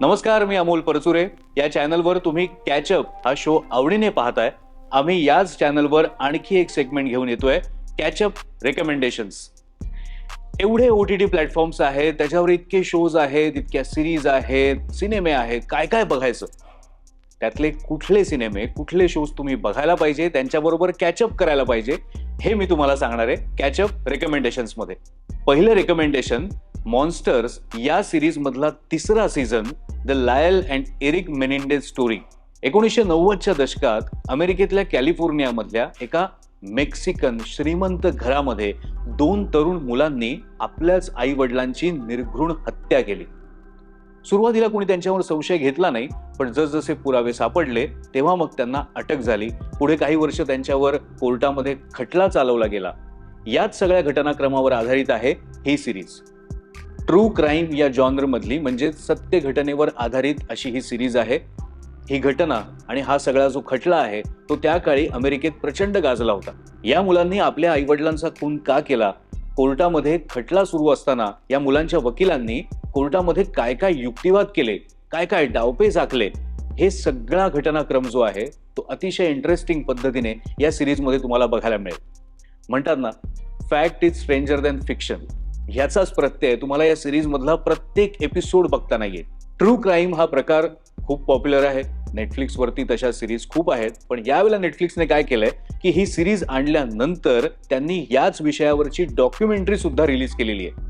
नमस्कार मी अमोल परचुरे. या चॅनलवर तुम्ही कॅचअप हा शो आवडीने पाहताय. आम्ही याच चॅनलवर आणखी एक सेगमेंट घेऊन येतोय कॅचअप रेकमेंडेशन्स एवढे ओ टी टी प्लॅटफॉर्म्स आहेत त्याच्यावर इतके शोज आहेत इतक्या सिरीज आहेत सिनेमे आहेत काय काय बघायचं? त्यातले कुठले सिनेमे कुठले शोज तुम्ही बघायला पाहिजे त्यांच्याबरोबर कॅचअप करायला पाहिजे हे मी तुम्हाला सांगणार आहे कॅचअप रेकमेंडेशन्समध्ये पहिलं रेकमेंडेशन मॉन्स्टर्स या सिरीज मधला तिसरा season the Lyle and Erik Menendez story एकोणीसशे नव्वदच्या दशकात अमेरिकेतल्या कॅलिफोर्नियामधल्या एका मेक्सिकन श्रीमंत घरामध्ये दोन तरुण मुलांनी आपल्याच आई वडिलांची निर्घृण हत्या केली. सुरुवातीला कोणी त्यांच्यावर संशय घेतला नाही पण जसजसे पुरावे सापडले तेव्हा मग त्यांना अटक झाली. पुढे काही वर्ष त्यांच्यावर कोर्टामध्ये खटला चालवला गेला. याच सगळ्या घटनाक्रमावर आधारित आहे ही सिरीज ट्रू क्राईम या जॉनरमधली म्हणजे सत्य घटनेवर आधारित अशी ही सिरीज आहे. ही घटना आणि हा सगळा जो खटला आहे तो त्या काळी अमेरिकेत प्रचंड गाजला होता. या मुलांनी आपल्या आईवडिलांचा खून का केला? कोर्टामध्ये खटला सुरू असताना या मुलांच्या वकिलांनी कोर्टामध्ये काय काय युक्तिवाद केले? काय काय डावपेच आखले हे सगळा घटनाक्रम जो आहे तो अतिशय इंटरेस्टिंग पद्धतीने या सिरीजमध्ये तुम्हाला बघायला मिळेल. म्हणतात ना fact is stranger than fiction. ह्याचाच प्रत्यय तुम्हाला या सिरीज मधला प्रत्येक एपिसोड बघताना येईल ट्रू क्राईम हा प्रकार खूप पॉप्युलर आहे. नेटफ्लिक्स वरती तशा सिरीज खूप आहेत. पण यावेळेला नेटफ्लिक्सने काय केलंय की ही सिरीज आणल्यानंतर त्यांनी याच विषयावरची डॉक्युमेंटरी सुद्धा रिलीज केलेली आहे.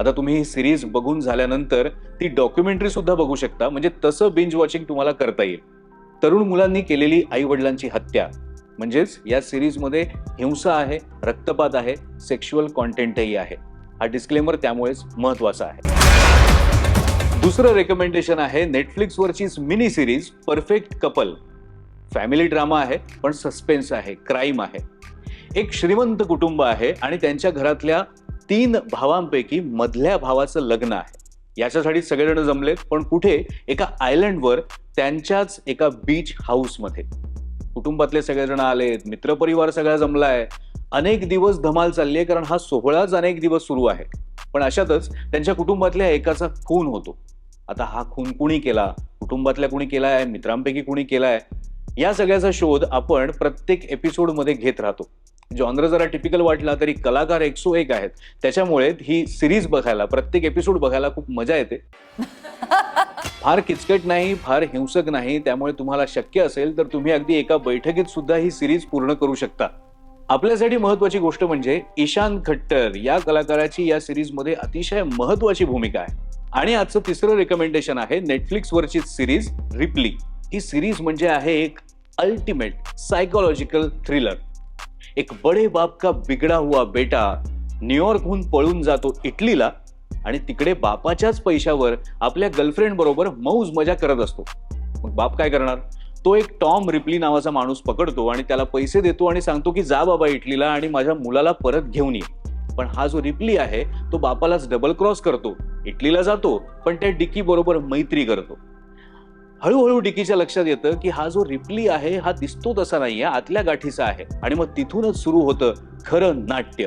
आता तुम्ही ही सिरीज बघून झाल्यानंतर ती डॉक्युमेंटरी सुद्धा बघू शकता. म्हणजे तसं बिंज वॉचिंग तुम्हाला करता येईल. तरुण मुलांनी केलेली आई वडिलांची हत्या. म्हणजेच या सिरीजमध्ये हिंसा आहे रक्तपात आहे सेक्शुअल कॉन्टेंटही आहे. हा डिस्क्लेमर त्यामुळेच महत्त्वाचा आहे. दुसरं रेकमेंडेशन आहे नेटफ्लिक्सवरचीच mini series perfect couple family drama आहे पण सस्पेन्स आहे क्राईम आहे. एक श्रीमंत कुटुंब आहे आणि त्यांच्या घरातल्या तीन भावांपैकी मधल्या भावाचं लग्न आहे. याच्यासाठी सगळेजण जमलेत पण कुठे? एका आयलंडवर त्यांच्याच एका बीच हाऊसमध्ये कुटुंबातले सगळेजण आलेत मित्रपरिवार सगळा जमलाय. अनेक दिवस धमाल चालली आहे कारण हा सोहळाच अनेक दिवस सुरू आहे. पण अशातच त्यांच्या कुटुंबातल्या एकाचा खून होतो. आता हा खून कुणी केला? कुटुंबातल्या कुणी केला आहे? मित्रांपैकी कुणी केला आहे? या सगळ्याचा शोध आपण प्रत्येक एपिसोडमध्ये घेत राहतो. जॉनर जरा टिपिकल वाटला तरी कलाकार एकसो एक आहेत. त्याच्यामुळे ही सिरीज बघायला प्रत्येक एपिसोड बघायला खूप मजा येते. फार किचकट नाही फार हिंसक नाही त्यामुळे तुम्हाला शक्य असेल तर तुम्ही अगदी एका बैठकीत सुद्धा ही सिरीज पूर्ण करू शकता. आपल्यासाठी महत्वाची गोष्ट म्हणजे ईशान खट्टर या कलाकाराची या सिरीजमध्ये अतिशय महत्वाची भूमिका आहे. आणि आजचं तिसरं रेकमेंडेशन आहे नेटफ्लिक्सवरची सिरीज रिप्ली ही सिरीज म्हणजे आहे एक अल्टिमेट सायकोलॉजिकल थ्रिलर एक बडे बाप का बिगडा हुआ बेटा न्यूयॉर्कहून पळून जातो इटलीला आणि तिकडे बापाच्याच पैशावर आपल्या गर्लफ्रेंड बरोबर मौज मजा करत असतो. मग बाप काय करणार? तो एक टॉम रिप्ली नावाचा माणूस पकडतो आणि त्याला पैसे देतो आणि सांगतो की जा बाबा इटलीला आणि माझ्या मुलाला परत घेऊन ये. पण हा जो रिप्ली आहे तो बापालाच डबल क्रॉस करतो. इटलीला जातो पण त्या डिकी बरोबर मैत्री करतो. हळूहळू डिकीच्या लक्षात येतं की हा जो रिप्ली आहे हा दिसतो तसा नाहीये आतल्या गाठीचा आहे. आणि मग तिथूनच सुरू होतं खरं नाट्य.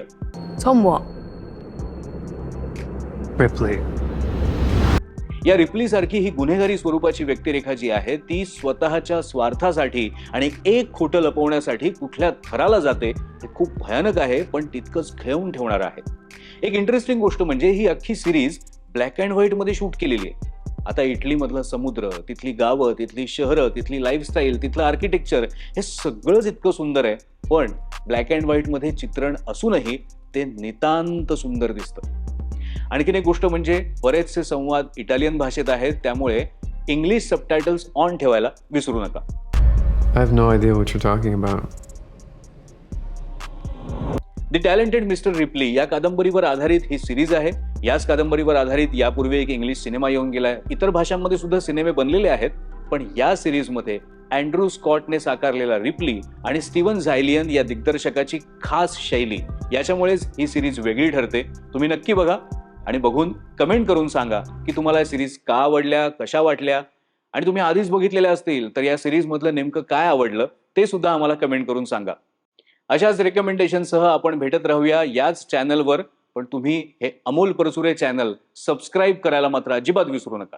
या रिपली सारखी ही गुन्हेगारी स्वरूपाची व्यक्तिरेखा जी आहे ती स्वतःच्या स्वार्थासाठी आणि एक खोटं लपवण्यासाठी कुठल्या थराला जाते हे खूप भयानक आहे पण तितकंच खेळून ठेवणार आहे. एक इंटरेस्टिंग गोष्ट म्हणजे ही अख्खी सिरीज ब्लॅक अँड व्हाईटमध्ये शूट केलेली आहे. आता इटलीमधला समुद्र तिथली गावं तिथली शहरं तिथली लाईफस्टाईल तिथलं आर्किटेक्चर हे सगळंच इतकं सुंदर आहे. पण ब्लॅक अँड व्हाईटमध्ये चित्रण असूनही ते नितांत सुंदर दिसतं. आणखीन एक गोष्ट म्हणजे बरेचसे संवाद इटालियन भाषेत आहेत त्यामुळे इंग्लिश सबटायटल्स ऑन ठेवायला विसरू नका. I have no idea what you're talking about. The talented Mister Ripley या कादंबरीवर आधारित ही सिरीज आहे. याच कादंबरीवर आधारित यापूर्वी एक इंग्लिश सिनेमा येऊन गेलाय. इतर भाषांमध्ये सुद्धा सिनेमे बनलेले आहेत पण या सिरीजमध्ये अँड्रू स्कॉटने साकारलेला रिप्ली आणि स्टीवन झायलियन या दिग्दर्शकाची खास शैली याच्यामुळेच ही सिरीज वेगळी ठरते. तुम्ही नक्की बघा. आणि बघून कमेंट करून सांगा की तुम्हाला या सिरीज का आवडल्या कशा वाटल्या? आणि तुम्ही आधीच बघितलेल्या असतील तर या सिरीजमधलं नेमकं काय आवडलं ते सुद्धा आम्हाला कमेंट करून सांगा. अशाच रेकमेंडेशनसह आपण भेटत राहूया याच चॅनलवर पण तुम्ही हे अमोल परसुरे चॅनल सबस्क्राईब करायला मात्र अजिबात विसरू नका.